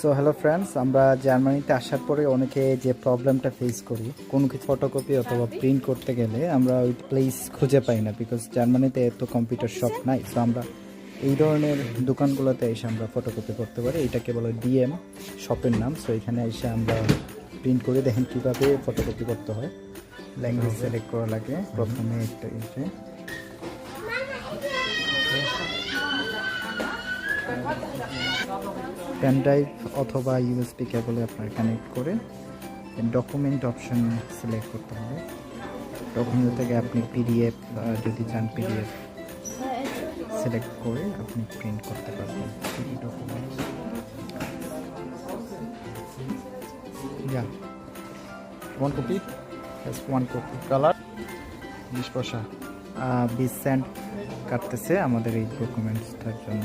So hello friends আমরা জার্মানিতে আসার পরে অনেকে যে প্রবলেমটা ফেস করি কোনো কিছু ফটোকপি অথবা প্রিন্ট করতে গেলে আমরা ওই প্লেস খুঁজে পাই না বিকজ জার্মানিতে এত কম্পিউটার শপ নাই। সো আমরা এই ধরনের দোকানগুলোতে এসে আমরা ফটোকপি করতে পারি। এটাকে বলে ডিএম শপের নাম। সো এখানে এসে আমরা প্রিন্ট করে দেখেন কীভাবে ফটোকপি করতে হয়। ল্যাঙ্গুয়েজ সিলেক্ট করা লাগে। প্রথমে একটা এসে পেন ড্রাইভ অথবা ইউএসবি কেবলে আপনার কানেক্ট করে ডকুমেন্ট অপশন সিলেক্ট করতে হবে। ডকুমেন্ট থেকে আপনি পিডিএফ যদি চান পিডিএফ সিলেক্ট করে আপনি প্রিন্ট করতে পারবেন ডকুমেন্ট ইয়া one copy just one copy colour বিশ পয়সা বিশ সেন্ট কাটতেছে আমাদের এই ডকুমেন্টসটার জন্য।